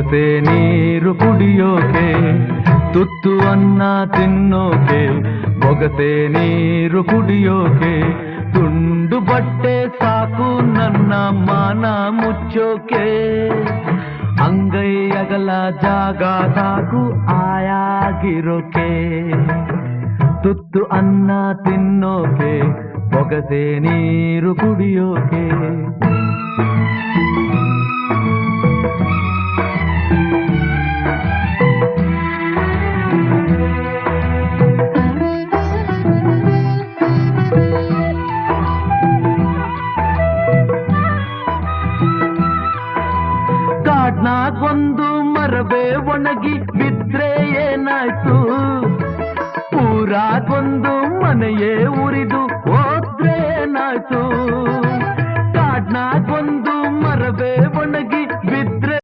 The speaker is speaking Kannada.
ಬೊಗಸೆ ನೀರು ಕುಡಿಯೋಕೆ, ತುತ್ತು ಅನ್ನ ತಿನ್ನೋಕೆ, ಬೊಗತೆ ನೀರು ಕುಡಿಯೋಕೆ, ತುಂಡು ಬಟ್ಟೆ ಸಾಕು ನನ್ನ ಮಾನ ಮುಚ್ಚೋಕೆ. ಅಂಗೈ ಅಗಲ ಜಾಗ ಸಾಕು ಆಯಾಗಿರೋಕೆ. ತುತ್ತು ಅನ್ನ ತಿನ್ನೋಕೆ, ಬೊಗತೆ ನೀರು ಕುಡಿಯೋಕೆ. ಕಾಡ್ನಾಗೊಂದು ಮರವೇ ಒಣಗಿ ಬಿದ್ರೆ ಏನಾಯ್ತು? ಊರಾಗೊಂದು ಮನೆಯೇ ಉರಿದು ಹೋದ್ರೆ ಏನಾಯ್ತು? ಕಾಡ್ನಾಗೊಂದು ಮರವೇ ಒಣಗಿ